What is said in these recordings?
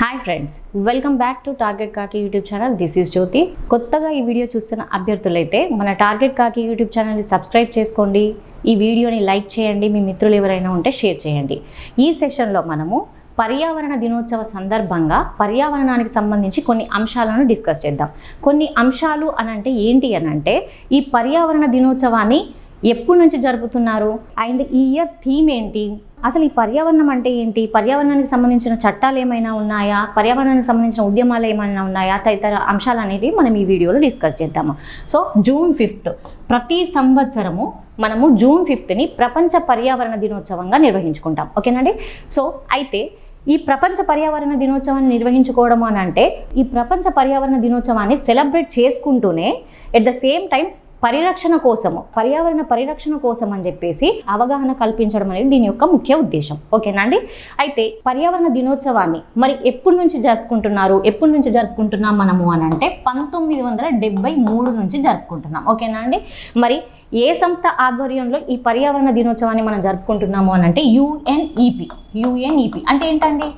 Hi friends welcome back to target కాకి YouTube channel this is Jyothi కొత్తగా ఈ video చూస్తున్న అభ్యర్థులైతే మన టార్గెట్ కాకి యూట్యూబ్ ఛానల్ని సబ్స్క్రైబ్ చేసుకోండి. ఈ వీడియోని లైక్ చేయండి. మీ మిత్రులు ఎవరైనా ఉంటే షేర్ చేయండి. ఈ సెషన్లో మనము పర్యావరణ దినోత్సవ సందర్భంగా పర్యావరణానికి సంబంధించి కొన్ని అంశాలను డిస్కస్ చేద్దాం. కొన్ని అంశాలు అనంటే ఏంటి అనంటే ఈ పర్యావరణ దినోత్సవాన్ని ఎప్పటి నుంచి జరుపుతున్నారు? అండ్ ఈ ఇయర్ థీమ్ ఏంటి? అసలు ఈ పర్యావరణం అంటే ఏంటి? పర్యావరణానికి సంబంధించిన చట్టాలు ఏమైనా ఉన్నాయా? పర్యావరణానికి సంబంధించిన ఉద్యమాలు ఏమైనా ఉన్నాయా? తదితర అంశాలు అనేవి మనం ఈ వీడియోలో డిస్కస్ చేద్దాము. సో జూన్ ఫిఫ్త్ ప్రతి సంవత్సరము మనము జూన్ ఫిఫ్త్ని ప్రపంచ పర్యావరణ దినోత్సవంగా నిర్వహించుకుంటాం. ఓకేనండి సో అయితే ఈ ప్రపంచ పర్యావరణ దినోత్సవాన్ని నిర్వహించుకోవడం అని అంటే ఈ ప్రపంచ పర్యావరణ దినోత్సవాన్ని సెలబ్రేట్ చేసుకుంటూనే ఎట్ ద సేమ్ టైం పరిరక్షణ కోసము పర్యావరణ పరిరక్షణ కోసం అని చెప్పేసి అవగాహన కల్పించడం అనేది దీని యొక్క ముఖ్య ఉద్దేశం. ఓకేనా అండి? అయితే పర్యావరణ దినోత్సవాన్ని మరి ఎప్పటి నుంచి జరుపుకుంటున్నారు ఎప్పటి నుంచి జరుపుకుంటున్నాం మనము అని అంటే పంతొమ్మిది వందల డెబ్బై మూడు నుంచి జరుపుకుంటున్నాం. ఓకేనా అండి? మరి ఏ సంస్థ ఆధ్వర్యంలో ఈ పర్యావరణ దినోత్సవాన్ని మనం జరుపుకుంటున్నాము అని అంటే యుఎన్ఈపి. యుఎన్ఈపి అంటే ఏంటండి?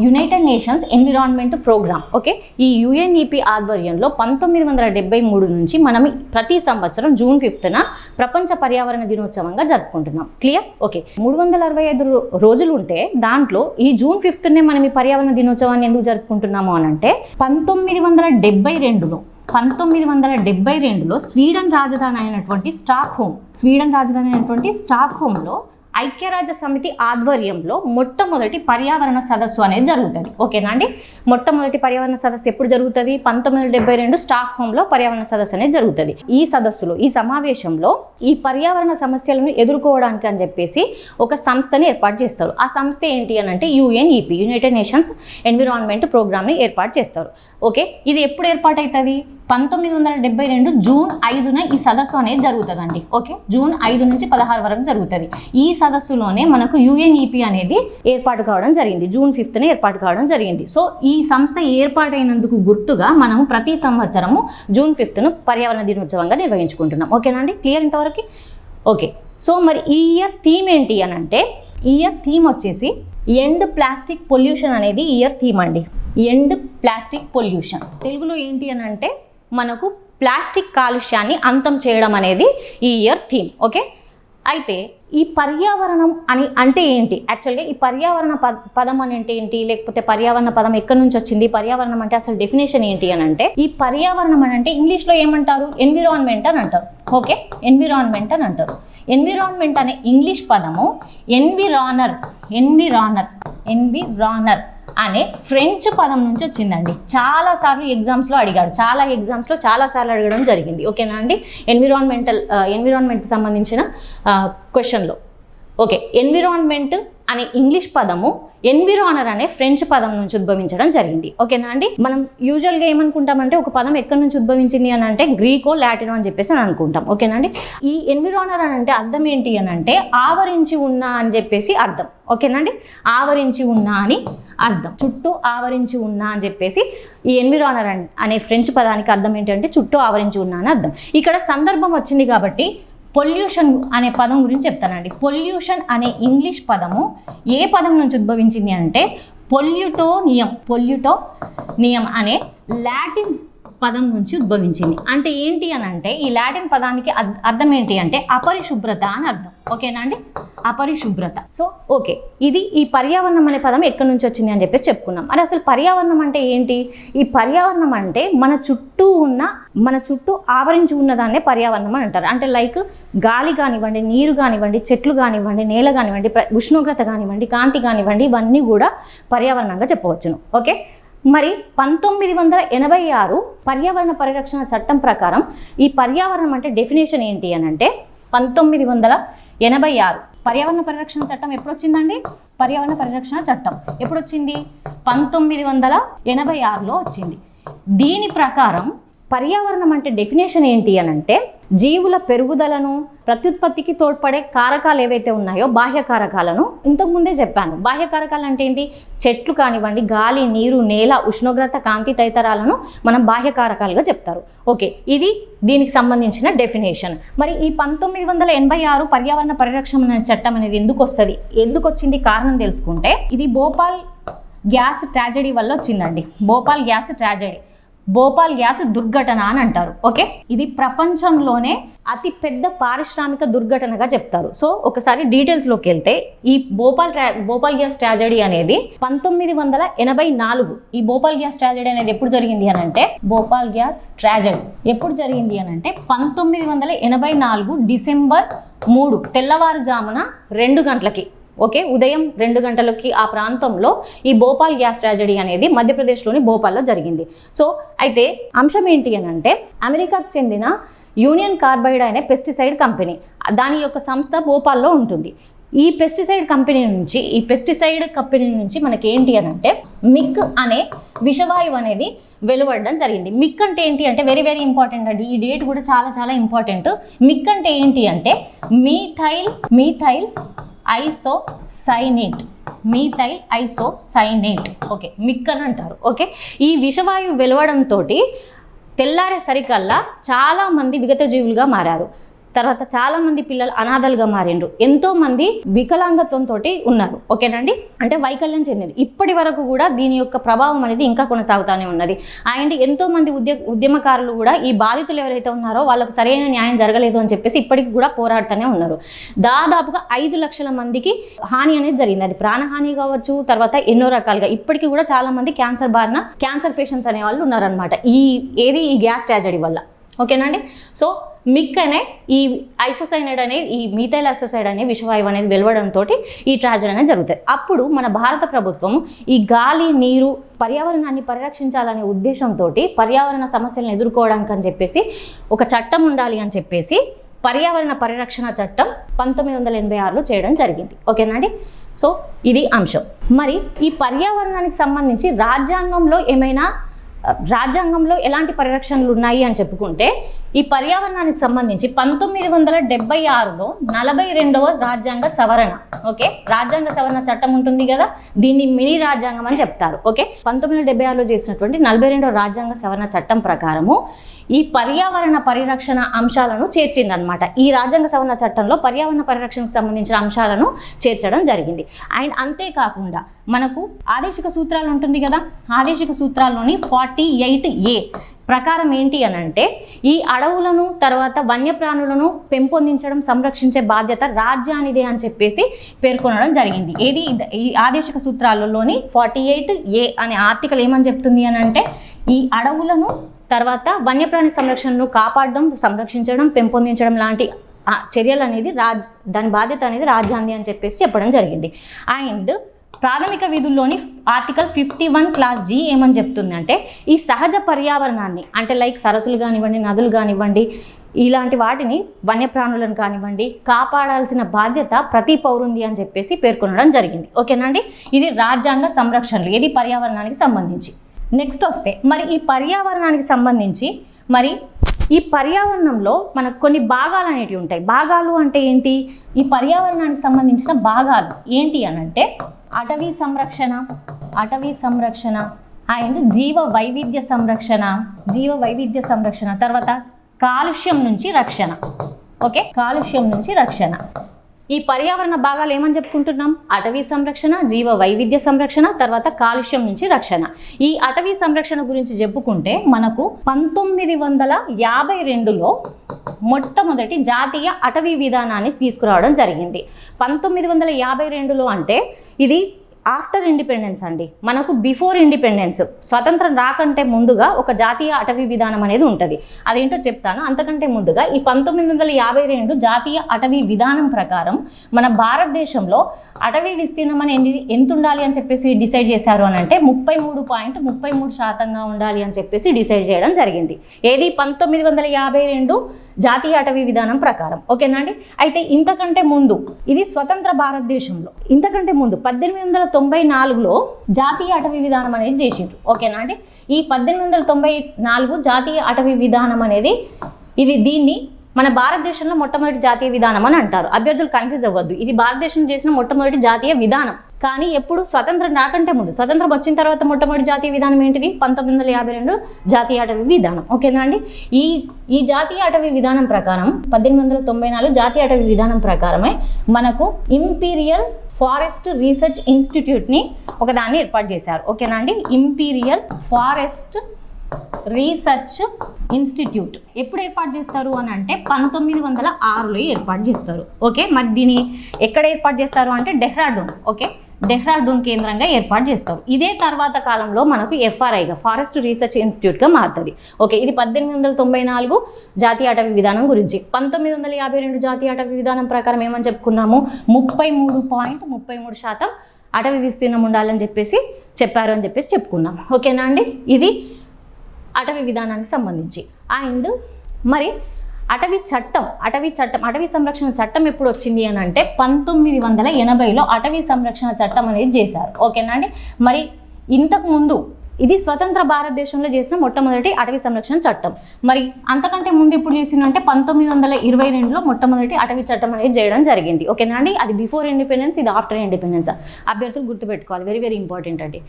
United Nations environment programme okay ఈ యుఎన్ఈపి ఆధ్వర్యంలో పంతొమ్మిది వందల డెబ్బై మూడు నుంచి మనం ప్రతి సంవత్సరం జూన్ ఫిఫ్త్న ప్రపంచ పర్యావరణ దినోత్సవంగా జరుపుకుంటున్నాం. క్లియర్ ఓకే మూడు వందల అరవై ఐదు రోజులు ఉంటే దాంట్లో ఈ జూన్ ఫిఫ్త్నే మనం ఈ పర్యావరణ దినోత్సవాన్ని ఎందుకు జరుపుకుంటున్నాము అని అంటే పంతొమ్మిది వందల డెబ్బై రెండులో పంతొమ్మిది వందల డెబ్బై రెండులో స్వీడన్ రాజధాని అయినటువంటి స్టాక్ హోమ్ స్వీడన్ రాజధాని అయినటువంటి స్టాక్ హోమ్లో ఐక్యరాజ్య సమితి ఆధ్వర్యంలో మొట్టమొదటి పర్యావరణ సదస్సు అనేది జరుగుతుంది. ఓకేనా అండి? మొట్టమొదటి పర్యావరణ సదస్సు ఎప్పుడు జరుగుతుంది? పంతొమ్మిది వందల డెబ్బై రెండు స్టాక్ హోమ్లో పర్యావరణ సదస్సు అనేది జరుగుతుంది. ఈ సదస్సులో ఈ సమావేశంలో ఈ పర్యావరణ సమస్యలను ఎదుర్కోవడానికి అని చెప్పేసి ఒక సంస్థని ఏర్పాటు చేస్తారు. ఆ సంస్థ ఏంటి అని అంటే యుఎన్ఈపి యునైటెడ్ నేషన్స్ ఎన్విరాన్మెంట్ ప్రోగ్రామ్ని ఏర్పాటు చేస్తారు. ఓకే? ఇది ఎప్పుడు ఏర్పాటు అవుతుంది పంతొమ్మిది వందల డెబ్బై రెండు జూన్ ఐదున ఈ సదస్సు అనేది జరుగుతుందండి. ఓకే? జూన్ ఐదు నుంచి పదహారు వరకు జరుగుతుంది. ఈ సదస్సులోనే మనకు యుఎన్ఈపి అనేది ఏర్పాటు కావడం జరిగింది. జూన్ ఫిఫ్త్న ఏర్పాటు కావడం జరిగింది. సో ఈ సంస్థ ఏర్పాటైనందుకు గుర్తుగా మనము ప్రతి సంవత్సరము జూన్ ఫిఫ్త్ను పర్యావరణ దినోత్సవంగా నిర్వహించుకుంటున్నాం. ఓకేనా అండి? క్లియర్ ఇంతవరకు? ఓకే. సో మరి ఈ ఇయర్ థీమ్ ఏంటి అని అంటే ఇయర్ థీమ్ వచ్చేసి ఎండ్ ప్లాస్టిక్ పొల్యూషన్ అనేది ఇయర్ థీమ్ అండి. End plastic pollution. తెలుగులో ఏంటి అని అంటే మనకు ప్లాస్టిక్ కాలుష్యాన్ని అంతం చేయడం అనేది ఈ ఇయర్ థీమ్ ఓకే అయితే ఈ పర్యావరణం అని అంటే ఏంటి? యాక్చువల్గా ఈ పర్యావరణ పద పదం అని అంటే ఏంటి? లేకపోతే పర్యావరణ పదం ఎక్కడి నుంచి వచ్చింది? పర్యావరణం అంటే అసలు డెఫినేషన్ ఏంటి అని అంటే ఈ పర్యావరణం అని అంటే ఇంగ్లీష్లో ఏమంటారు? ఎన్విరాన్మెంట్ అని అంటారు ఓకే ఎన్విరాన్మెంట్ అని అంటారు. ఎన్విరాన్మెంట్ అనే ఇంగ్లీష్ పదము ఎన్విరానర్ ఎన్విరానర్ ఎన్విరానర్ అనే ఫ్రెంచ్ పదం నుంచి వచ్చిందండి. చాలాసార్లు ఎగ్జామ్స్లో అడిగాడు. చాలా ఎగ్జామ్స్లో చాలాసార్లు అడగడం జరిగింది. ఓకేనా అండి? ఎన్విరాన్మెంటల్ ఎన్విరాన్మెంట్కి సంబంధించిన క్వశ్చన్లో ఓకే. ఎన్విరాన్మెంట్ అనే ఇంగ్లీష్ పదము ఎన్విరానర్ అనే ఫ్రెంచ్ పదం నుంచి ఉద్భవించడం జరిగింది. ఓకేనా అండి? మనం యూజువల్గా ఏమనుకుంటామంటే ఒక పదం ఎక్కడి నుంచి ఉద్భవించింది అని అంటే గ్రీకో లాటినో అని చెప్పేసి అని అనుకుంటాం. ఓకేనా అండి? ఈ ఎన్విరానర్ అని అంటే అర్థం ఏంటి అని అంటే ఆవరించి ఉన్న అని చెప్పేసి అర్థం. ఓకేనా అండి? ఆవరించి ఉన్నా అని అర్థం. చుట్టూ ఆవరించి ఉన్నా అని చెప్పేసి ఈ ఎన్విరానర్ అనే ఫ్రెంచ్ పదానికి అర్థం ఏంటంటే చుట్టూ ఆవరించి ఉన్నా అని అర్థం. ఇక్కడ సందర్భం వచ్చింది కాబట్టి పొల్యూషన్ అనే పదం గురించి చెప్తానండి. పొల్యూషన్ అనే ఇంగ్లీష్ పదము ఏ పదం నుంచి ఉద్భవించింది అంటే పొల్యూటో నియం పొల్యూటో నియం అనే లాటిన్ పదం నుంచి ఉద్భవించింది. అంటే ఏంటి అని అంటే ఈ లాటిన్ పదానికి అర్థ- అర్థం ఏంటి అంటే అపరిశుభ్రత అని అర్థం. ఓకేనా అండి? అపరిశుభ్రత. So okay. ఇది ఈ పర్యావరణం అనే పదం ఎక్కడి నుంచి వచ్చింది అని చెప్పేసి చెప్పుకున్నాం మరి అసలు పర్యావరణం అంటే ఏంటి? ఈ పర్యావరణం అంటే మన చుట్టూ ఉన్న మన చుట్టూ ఆవరించి ఉన్నదాన్నే పర్యావరణం అని అంటారు. అంటే లైక్ గాలి కానివ్వండి నీరు కానివ్వండి చెట్లు కానివ్వండి నేల కానివ్వండి ప్ర- ఉష్ణోగ్రత కానివ్వండి కాంతి కానివ్వండి ఇవన్నీ కూడా పర్యావరణంగా చెప్పవచ్చును. ఓకే? మరి పంతొమ్మిది వందల ఎనభై ఆరు పర్యావరణ పరిరక్షణ చట్టం ప్రకారం ఈ పర్యావరణం అంటే డెఫినేషన్ ఏంటి అని అంటే పంతొమ్మిది వందల ఎనభై ఆరు పర్యావరణ పరిరక్షణ చట్టం ఎప్పుడు వచ్చిందండి పర్యావరణ పరిరక్షణ చట్టం. ఎప్పుడు వచ్చింది పంతొమ్మిది వందల ఎనభై ఆరులో వచ్చింది. దీని ప్రకారం పర్యావరణం అంటే డెఫినేషన్ ఏంటి అని అంటే జీవుల పెరుగుదలను ప్రత్యుత్పత్తికి తోడ్పడే కారకాలు ఏవైతే ఉన్నాయో బాహ్య కారకాలను ఇంతకు ముందే చెప్పాను. బాహ్య కారకాలు అంటే ఏంటి? చెట్లు కానివ్వండి గాలి నీరు నేల ఉష్ణోగ్రత కాంతి తదితరాలను మనం బాహ్య కారకాలుగా చెప్తారు. ఓకే ఇది దీనికి సంబంధించిన డెఫినేషన్ మరి ఈ పంతొమ్మిది వందల ఎనభై ఆరు పర్యావరణ పరిరక్షణ చట్టం అనేది ఎందుకు వస్తుంది? ఎందుకు వచ్చింది? కారణం తెలుసుకుంటే ఇది భోపాల్ గ్యాస్ ట్రాజడీ వల్ల వచ్చిందండి. Bhopal gas tragedy. Bhopal gas దుర్ఘటన అని అంటారు ఓకే? ఇది ప్రపంచంలోనే అతి పెద్ద పారిశ్రామిక దుర్ఘటనగా చెప్తారు. సో ఒకసారి డీటెయిల్స్లోకి వెళ్తే ఈ భోపాల్ ట్రా భోపాల్ గ్యాస్ ట్రాజడీ అనేది పంతొమ్మిది వందల ఎనభై నాలుగు ఈ భోపాల్ గ్యాస్ ట్రాజడీ అనేది ఎప్పుడు జరిగింది అని అంటే భోపాల్ గ్యాస్ ట్రాజడీ ఎప్పుడు జరిగింది అని అంటే పంతొమ్మిది వందల ఎనభై నాలుగు డిసెంబర్ మూడు తెల్లవారుజామున రెండు గంటలకి. ఓకే ఉదయం రెండు గంటలకి ఆ ప్రాంతంలో ఈ భోపాల్ గ్యాస్ ట్రాజడీ అనేది మధ్యప్రదేశ్లోని భోపాల్లో జరిగింది. సో అయితే అంశం ఏంటి అని అంటే అమెరికాకు చెందిన యూనియన్ కార్బైడ్ అనే పెస్టిసైడ్ కంపెనీ దాని యొక్క సంస్థ భోపాల్లో ఉంటుంది. ఈ పెస్టిసైడ్ కంపెనీ నుంచి ఈ పెస్టిసైడ్ కంపెనీ నుంచి మనకి ఏంటి అని అంటే మిక్ అనే విషవాయువు అనేది వెలువడడం జరిగింది. మిక్ అంటే ఏంటి అంటే వెరీ వెరీ ఇంపార్టెంట్ అండి. ఈ డేట్ కూడా చాలా చాలా ఇంపార్టెంట్ మిక్ అంటే ఏంటి అంటే methyl methyl isocyanate methyl isocyanate. Okay MIC అని అంటారు ఓకే ఈ విషవాయువు వెలవడంతో తెల్లారేసరికల్లా చాలామంది విగత జీవులుగా మారారు. తర్వాత చాలామంది పిల్లలు అనాథలుగా మారిండ్రు. ఎంతోమంది వికలాంగత్వంతో ఉన్నారు. ఓకేనండి? అంటే వైకల్యం చెందింది. ఇప్పటి వరకు కూడా దీని యొక్క ప్రభావం అనేది ఇంకా కొనసాగుతూనే ఉన్నది. అండ్ ఎంతోమంది ఉద్య ఉద్యమకారులు కూడా ఈ బాధితులు ఎవరైతే ఉన్నారో వాళ్ళకు సరైన న్యాయం జరగలేదు అని చెప్పేసి ఇప్పటికి కూడా పోరాడుతూనే ఉన్నారు. దాదాపుగా ఐదు లక్షల మందికి హాని అనేది జరిగింది. అది ప్రాణహాని కావచ్చు తర్వాత ఎన్నో రకాలుగా. ఇప్పటికీ కూడా చాలా మంది క్యాన్సర్ బారిన క్యాన్సర్ పేషెంట్స్ అనే వాళ్ళు ఉన్నారనమాట ఈ ఏది ఈ గ్యాస్ ట్రాజడీ వల్ల. ఓకేనండి? సో మిక్ అనే ఈ ఐసోసైనైడ్ అనే ఈ మీథైల్ ఐసోసైడ్ అనే విషవాయువు అనేది వెలువడంతో ఈ ట్రాజడీ అనేది జరుగుతుంది అప్పుడు మన భారత ప్రభుత్వం ఈ గాలి నీరు పర్యావరణాన్ని పరిరక్షించాలనే ఉద్దేశంతో పర్యావరణ సమస్యలను ఎదుర్కోవడానికి అని చెప్పేసి ఒక చట్టం ఉండాలి అని చెప్పేసి పర్యావరణ పరిరక్షణ చట్టం పంతొమ్మిది వందల ఎనభై ఆరులో చేయడం జరిగింది. ఓకేనండి సో ఇది అంశం. మరి ఈ పర్యావరణానికి సంబంధించి రాజ్యాంగంలో ఏమైనా రాజ్యాంగంలో ఎలాంటి పరిరక్షణలు ఉన్నాయి అని చెప్పుకుంటే ఈ పర్యావరణానికి సంబంధించి పంతొమ్మిది వందల డెబ్బై ఆరులో నలభై రెండవ రాజ్యాంగ సవరణ ఓకే? రాజ్యాంగ సవరణ చట్టం ఉంటుంది కదా? దీన్ని మినీ రాజ్యాంగం అని చెప్తారు ఓకే? పంతొమ్మిది వందల డెబ్బై ఆరులో చేసినటువంటి నలభై రెండవ రాజ్యాంగ సవరణ చట్టం ప్రకారము ఈ పర్యావరణ పరిరక్షణ అంశాలను చేర్చిందనమాట ఈ రాజ్యాంగ సవరణ చట్టంలో పర్యావరణ పరిరక్షణకు సంబంధించిన అంశాలను చేర్చడం జరిగింది. అండ్ అంతేకాకుండా మనకు ఆదేశిక సూత్రాలు ఉంటుంది కదా? ఆదేశిక సూత్రాల్లోని ఫార్టీ ఎయిట్ ఏ ప్రకారం ఏంటి అని అంటే ఈ అడవులను తర్వాత వన్యప్రాణులను పెంపొందించడం సంరక్షించే బాధ్యత రాజ్యానిదే అని చెప్పేసి పేర్కొనడం జరిగింది. ఏది? ఈ ఆదేశక సూత్రాలలోని ఫార్టీ ఎయిట్ ఏ అనే ఆర్టికల్ ఏమని చెప్తుంది అని అంటే ఈ అడవులను తర్వాత వన్యప్రాణి సంరక్షణను కాపాడడం సంరక్షించడం పెంపొందించడం లాంటి చర్యలు అనేది రాజ్ దాని బాధ్యత అనేది రాజ్యాంది అని చెప్పేసి చెప్పడం జరిగింది. అండ్ ప్రాథమిక విధుల్లోని article fifty one clause G ఏమని చెప్తుంది అంటే ఈ సహజ పర్యావరణాన్ని అంటే లైక్ సరస్సులు కానివ్వండి నదులు కానివ్వండి ఇలాంటి వాటిని వన్యప్రాణులను కానివ్వండి కాపాడాల్సిన బాధ్యత ప్రతి పౌరుంది అని చెప్పేసి పేర్కొనడం జరిగింది. ఓకేనండి ఇది రాజ్యాంగ సంరక్షణలు ఇది పర్యావరణానికి సంబంధించి. నెక్స్ట్ వస్తే మరి ఈ పర్యావరణానికి సంబంధించి మరి ఈ పర్యావరణంలో మనకు కొన్ని భాగాలు అనేటివి ఉంటాయి. భాగాలు అంటే ఏంటి? ఈ పర్యావరణానికి సంబంధించిన భాగాలు ఏంటి అని అంటే అటవీ సంరక్షణ అటవీ సంరక్షణ అండ్ జీవ వైవిధ్య సంరక్షణ జీవ వైవిధ్య సంరక్షణ తర్వాత కాలుష్యం నుంచి రక్షణ. ఓకే? కాలుష్యం నుంచి రక్షణ. ఈ పర్యావరణ భాగాలు ఏమని చెప్పుకుంటున్నాం? అటవీ సంరక్షణ జీవ వైవిధ్య సంరక్షణ తర్వాత కాలుష్యం నుంచి రక్షణ. ఈ అటవీ సంరక్షణ గురించి చెప్పుకుంటే మనకు పంతొమ్మిది వందల యాభై రెండులో మొట్టమొదటి జాతీయ అటవీ విధానాన్ని తీసుకురావడం జరిగింది. పంతొమ్మిది వందల యాభై రెండులో అంటే ఇది ఆఫ్టర్ ఇండిపెండెన్స్ అండి. మనకు బిఫోర్ ఇండిపెండెన్స్ స్వతంత్రం రాకంటే ముందుగా ఒక జాతీయ అటవీ విధానం అనేది ఉంటుంది. అదేంటో చెప్తాను. అంతకంటే ముందుగా ఈ పంతొమ్మిది వందల యాభై రెండు జాతీయ అటవీ విధానం ప్రకారం మన భారతదేశంలో అటవీ విస్తీర్ణం అనేది ఎంత ఉండాలి అని చెప్పేసి డిసైడ్ చేశారు అని అంటే ముప్పై మూడు పాయింట్ ముప్పై మూడు శాతంగా ఉండాలి అని చెప్పేసి డిసైడ్ చేయడం జరిగింది. ఏది? పంతొమ్మిది వందల యాభై రెండు జాతీయ అటవీ విధానం ప్రకారం. ఓకేనా అండి? అయితే ఇంతకంటే ముందు ఇది స్వతంత్ర భారతదేశంలో. ఇంతకంటే ముందు పద్దెనిమిది వందల తొంభై నాలుగులో జాతీయ అటవీ విధానం అనేది చేసిండ్రు. ఓకేనా అండి? ఈ పద్దెనిమిది వందల తొంభై నాలుగు జాతీయ అటవీ విధానం అనేది ఇది దీన్ని మన భారతదేశంలో మొట్టమొదటి జాతీయ విధానం అని అంటారు. అభ్యర్థులు కన్ఫ్యూజ్ అవ్వద్దు. ఇది భారతదేశం చేసిన మొట్టమొదటి జాతీయ విధానం. కానీ ఎప్పుడు స్వతంత్రం రాకంటే ముందు స్వతంత్రం వచ్చిన తర్వాత మొట్టమొదటి జాతీయ విధానం ఏంటిది? పంతొమ్మిది వందల యాభై రెండు జాతీయ అటవీ విధానం. ఓకేనా అండి? ఈ ఈ జాతీయ అటవీ విధానం ప్రకారం పద్దెనిమిది వందల తొంభై నాలుగు జాతీయ అటవీ విధానం ప్రకారమే మనకు ఇంపీరియల్ ఫారెస్ట్ రీసెర్చ్ ఇన్స్టిట్యూట్ని ఒకదాన్ని ఏర్పాటు చేశారు. ఓకేనా అండి? Imperial Forest Research Institute. ఎప్పుడు ఏర్పాటు చేస్తారు అని అంటే పంతొమ్మిది వందల ఆరులో ఏర్పాటు చేస్తారు. ఓకే? మరి దీన్ని ఎక్కడ ఏర్పాటు చేస్తారు అంటే డెహ్రాడూన్. ఓకే? డెహ్రాడూన్ కేంద్రంగా ఏర్పాటు చేస్తారు ఇదే తర్వాత కాలంలో మనకు ఎఫ్ఆర్ఐగా ఫారెస్ట్ రీసెర్చ్ ఇన్స్టిట్యూట్గా మారుతుంది. ఓకే ఇది పద్దెనిమిది వందల తొంభై నాలుగు జాతీయ అటవీ విధానం గురించి. పంతొమ్మిది వందల యాభై రెండు జాతీయ అటవీ విధానం ప్రకారం ఏమని చెప్పుకున్నాము? ముప్పై మూడు పాయింట్ ముప్పై మూడు శాతం అటవీ విస్తీర్ణం ఉండాలని చెప్పేసి చెప్పారు అని చెప్పేసి చెప్పుకున్నాం. ఓకేనా అండి? ఇది అటవీ విధానానికి సంబంధించి. అండ్ మరి అటవీ చట్టం అటవీ చట్టం అటవీ సంరక్షణ చట్టం ఎప్పుడు వచ్చింది అని అంటే పంతొమ్మిది వందల ఎనభైలో అటవీ సంరక్షణ చట్టం అనేది చేశారు. ఓకేనా అండి? మరి ఇంతకు ముందు ఇది స్వతంత్ర భారతదేశంలో చేసిన మొట్టమొదటి అటవీ సంరక్షణ చట్టం. మరి అంతకంటే ముందు ఎప్పుడు చేసిందంటే పంతొమ్మిది వందల ఇరవై రెండులో మొట్టమొదటి అటవీ చట్టం అనేది చేయడం జరిగింది. ఓకేనా అండి? అది బిఫోర్ ఇండిపెండెన్స్ ఇది ఆఫ్టర్ ఇండిపెండెన్స్. అభ్యర్థులు గుర్తుపెట్టుకోవాలి. వెరీ వెరీ ఇంపార్టెంట్ అండి.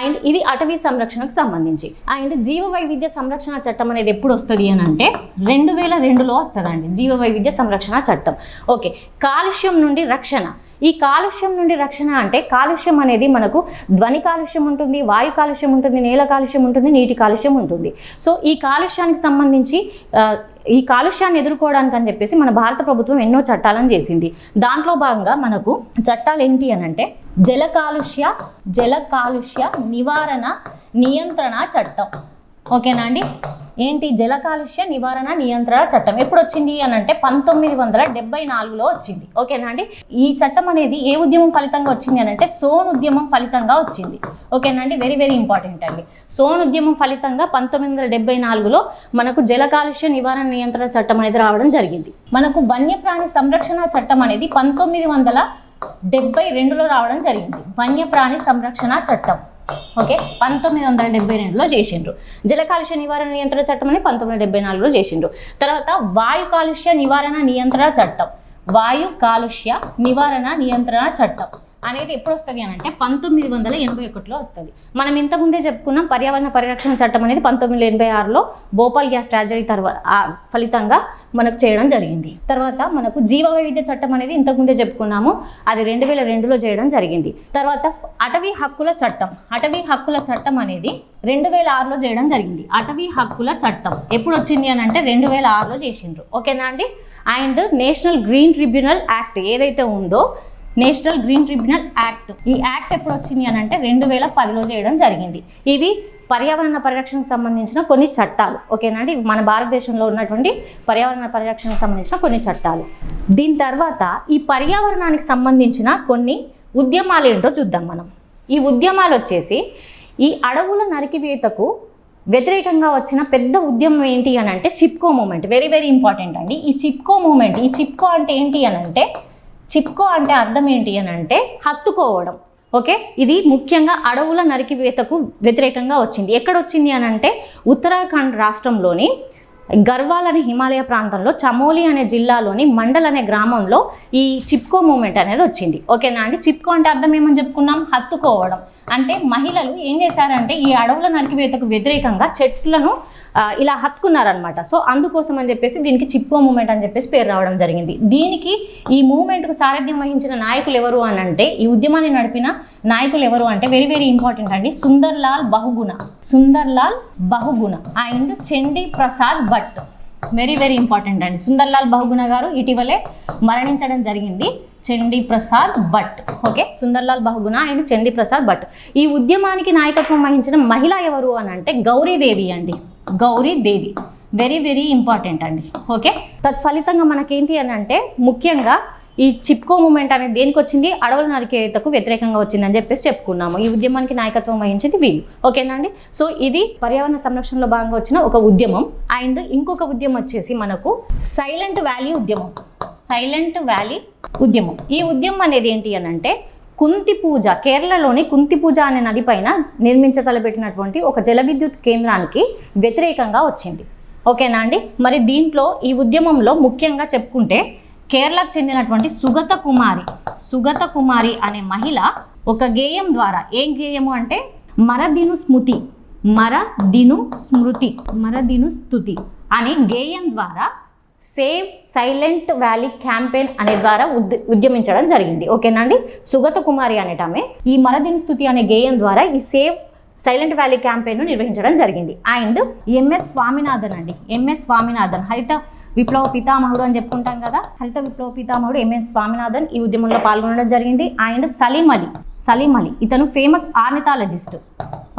అండ్ ఇది అటవీ సంరక్షణకు సంబంధించి. అండ్ జీవ వైవిధ్య సంరక్షణ చట్టం అనేది ఎప్పుడు వస్తుంది అని అంటే రెండు వేల రెండులో వస్తుందండి జీవ వైవిధ్య సంరక్షణ చట్టం. ఓకే కాలుష్యం నుండి రక్షణ. ఈ కాలుష్యం నుండి రక్షణ అంటే కాలుష్యం అనేది మనకు ధ్వని కాలుష్యం ఉంటుంది వాయు కాలుష్యం ఉంటుంది నేల కాలుష్యం ఉంటుంది నీటి కాలుష్యం ఉంటుంది. సో ఈ కాలుష్యానికి సంబంధించి ఈ కాలుష్యాన్ని ఎదుర్కోవడానికి అని చెప్పేసి మన భారత ప్రభుత్వం ఎన్నో చట్టాలను చేసింది. దాంట్లో భాగంగా మనకు చట్టాలు ఏంటి అని అంటే జల కాలుష్య జల కాలుష్య నివారణ నియంత్రణ చట్టం. ఓకేనా అండి? ఏంటి జల కాలుష్య నివారణ నియంత్రణ చట్టం ఎప్పుడు వచ్చింది అని అంటే పంతొమ్మిది వందల డెబ్బై నాలుగులో వచ్చింది. ఓకేనా అండి? ఈ చట్టం అనేది ఏ ఉద్యమం ఫలితంగా వచ్చింది అని అంటే సోన్ ఉద్యమం ఫలితంగా వచ్చింది. ఓకేనా అండి? వెరీ వెరీ ఇంపార్టెంట్ అండి. సోన్ ఉద్యమం ఫలితంగా పంతొమ్మిది వందల డెబ్బై నాలుగులో మనకు జల కాలుష్య నివారణ నియంత్రణ చట్టం అనేది రావడం జరిగింది. మనకు వన్యప్రాణి సంరక్షణ చట్టం అనేది పంతొమ్మిది వందల డెబ్బై రెండులో రావడం జరిగింది. వన్యప్రాణి సంరక్షణ చట్టం. ఓకే పంతొమ్మిది వందల డెబ్బై రెండులో చేసిండ్రు. జల కాలుష్య నివారణ నియంత్రణ చట్టం అని పంతొమ్మిది వందల డెబ్బై నాలుగులో చేసిండ్రు. తర్వాత వాయు కాలుష్య నివారణ నియంత్రణ చట్టం. వాయు కాలుష్య నివారణ నియంత్రణ చట్టం. అనేది ఎప్పుడు వస్తుంది అని అంటే పంతొమ్మిది వందల ఎనభై ఒకటిలో వస్తుంది. మనం ఇంతకుముందే చెప్పుకున్నాం పర్యావరణ పరిరక్షణ చట్టం అనేది పంతొమ్మిది వందల ఎనభై ఆరులో భోపాల్ గ్యాస్ ట్రాజడీ తర్వాత ఫలితంగా మనకు చేయడం జరిగింది. తర్వాత మనకు జీవ వైవిధ్య చట్టం అనేది ఇంతకుముందే చెప్పుకున్నాము అది రెండు వేల రెండులో చేయడం జరిగింది. తర్వాత అటవీ హక్కుల చట్టం అటవీ హక్కుల చట్టం అనేది రెండు వేల ఆరులో చేయడం జరిగింది. అటవీ హక్కుల చట్టం ఎప్పుడు వచ్చింది అని అంటే రెండు వేల ఆరులో చేసిండ్రు. ఓకేనా అండి? And National Green Tribunal Act ఏదైతే ఉందో నేషనల్ గ్రీన్ ట్రిబ్యునల్ యాక్ట్. ఈ యాక్ట్ ఎప్పుడు వచ్చింది అని అంటే రెండు వేల పదిలో చేయడం జరిగింది. ఇవి పర్యావరణ పరిరక్షణకు సంబంధించిన కొన్ని చట్టాలు. ఓకేనా అండి? మన భారతదేశంలో ఉన్నటువంటి పర్యావరణ పరిరక్షణకు సంబంధించిన కొన్ని చట్టాలు. దీని తర్వాత ఈ పర్యావరణానికి సంబంధించిన కొన్ని ఉద్యమాలు ఏంటో చూద్దాం మనం. ఈ ఉద్యమాలు వచ్చేసి ఈ అడవుల నరికివేతకు వ్యతిరేకంగా వచ్చిన పెద్ద ఉద్యమం ఏంటి అని అంటే Chipko movement very very important అండి. ఈ చిప్కో మూమెంట్ ఈ చిప్కో అంటే ఏంటి అని అంటే చిప్కో అంటే అర్థం ఏంటి అని అంటే హత్తుకోవడం. ఓకే? ఇది ముఖ్యంగా అడవుల నరికివేతకు వ్యతిరేకంగా వచ్చింది. ఎక్కడ వచ్చింది అని అంటే ఉత్తరాఖండ్ రాష్ట్రంలోని గర్వాల్ అనే హిమాలయ ప్రాంతంలో చమోలి అనే జిల్లాలోని మండల్ అనే గ్రామంలో ఈ చిప్కో మూమెంట్ అనేది వచ్చింది. ఓకేనా అండి? చిప్కో అంటే అర్థం ఏమని చెప్పుకున్నాం? హత్తుకోవడం. అంటే మహిళలు ఏం చేశారంటే ఈ అడవుల నరికివేతకు వ్యతిరేకంగా చెట్లను ఇలా హత్తుకున్నారనమాట సో అందుకోసం అని చెప్పేసి దీనికి చిప్పో మూమెంట్ అని చెప్పేసి పేరు రావడం జరిగింది. దీనికి ఈ మూమెంట్కు సారథ్యం వహించిన నాయకులు ఎవరు అని అంటే ఈ ఉద్యమాన్ని నడిపిన నాయకులు ఎవరు అంటే వెరీ వెరీ ఇంపార్టెంట్ అండి Sundarlal Bahuguna. Sundarlal Bahuguna and Chandi Prasad Bhatt. Very very important అండి. సుందర్లాల్ బహుగుణ గారు ఇటీవలే మరణించడం జరిగింది Chandi Prasad Bhatt. Okay Sundarlal Bahuguna and Chandi Prasad Bhatt. ఈ ఉద్యమానికి నాయకత్వం వహించిన మహిళ ఎవరు అని అంటే గౌరీదేవి అండి. గౌరీదేవి వెరీ వెరీ ఇంపార్టెంట్ అండి. ఓకే తత్ఫలితంగా మనకేంటి అని అంటే ముఖ్యంగా ఈ చిప్కో మూమెంట్ అనేది దేనికి వచ్చింది అడవుల నరికేతకు వ్యతిరేకంగా వచ్చిందని చెప్పేసి చెప్పుకున్నాము. ఈ ఉద్యమానికి నాయకత్వం వహించింది వీళ్ళు. ఓకేనా అండి సో ఇది పర్యావరణ సంరక్షణలో భాగంగా వచ్చిన ఒక ఉద్యమం. అండ్ ఇంకొక ఉద్యమం వచ్చేసి మనకు సైలెంట్ వ్యాలీ ఉద్యమం. సైలెంట్ వ్యాలీ ఉద్యమం. ఈ ఉద్యమం అనేది ఏంటి అని అంటే కుంతి పూజ కేరళలోని కుంతి పూజ అనే నది పైన ఒక జల విద్యుత్ కేంద్రానికి వ్యతిరేకంగా వచ్చింది. ఓకేనా అండి? మరి దీంట్లో ఈ ఉద్యమంలో ముఖ్యంగా చెప్పుకుంటే కేరళకు చెందినటువంటి సుగత కుమారి సుగత కుమారి అనే మహిళ ఒక గేయం ద్వారా ఏం గేయము అంటే మరదిను స్మృతి మరదిను స్మృతి మరదిను స్తుతి అనే గేయం ద్వారా సేవ్ సైలెంట్ వ్యాలీ క్యాంపెయిన్ అనే ద్వారా ఉద్ ఉద్యమించడం జరిగింది. ఓకేనా అండి? సుగత కుమారి అనేటమే ఈ మరదిన స్థుతి అనే గేయం ద్వారా ఈ సేవ్ సైలెంట్ వ్యాలీ క్యాంపెయిన్ నిర్వహించడం జరిగింది. అండ్ ఎంఎస్ స్వామినాథన్ అండి. ఎంఎస్ స్వామినాథన్. హరిత విప్లవ పితామహుడు అని చెప్పుకుంటాం కదా? హరిత విప్లవ పితామహుడు ఎంఎస్ స్వామినాథన్ ఈ ఉద్యమంలో పాల్గొనడం జరిగింది. అండ్ సలీం అలీ. సలీం అలీ. ఇతను ఫేమస్ ఆర్నిథాలజిస్ట్.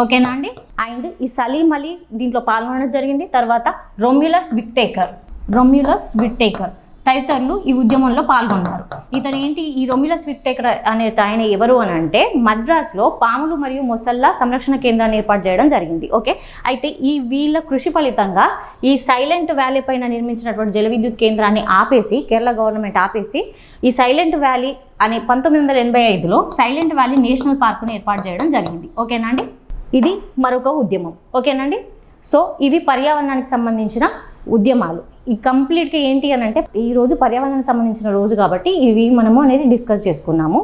ఓకేనా అండి? అండ్ ఈ సలీం అలీ దీంట్లో పాల్గొనడం జరిగింది. తర్వాత రొమ్యులస్ విక్టేకర్. రొమ్యులస్ విట్టేకర్ తదితరులు ఈ ఉద్యమంలో పాల్గొన్నారు. ఇతను ఏంటి? ఈ రొమ్యులస్ విట్టేకర్ అనే ఆయన ఎవరు అని అంటే మద్రాసులో పాములు మరియు మొసళ్ళ సంరక్షణ కేంద్రాన్ని ఏర్పాటు చేయడం జరిగింది. ఓకే? అయితే ఈ వీళ్ళ కృషి ఫలితంగా ఈ సైలెంట్ వ్యాలీ పైన నిర్మించినటువంటి జల విద్యుత్ కేంద్రాన్ని ఆపేసి కేరళ గవర్నమెంట్ ఆపేసి ఈ సైలెంట్ వ్యాలీ అనే పంతొమ్మిది వందల ఎనభై ఐదులో సైలెంట్ వ్యాలీ నేషనల్ పార్కుని ఏర్పాటు చేయడం జరిగింది. ఓకేనా అండి? ఇది మరొక ఉద్యమం. ఓకేనండి సో ఇవి పర్యావరణానికి సంబంధించిన ఉద్యమాలు. ఈ కంప్లీట్గా ఏంటి అని అంటే ఈరోజు పర్యావరణానికి సంబంధించిన రోజు కాబట్టి ఇవి మనము అనేది డిస్కస్ చేసుకున్నాము.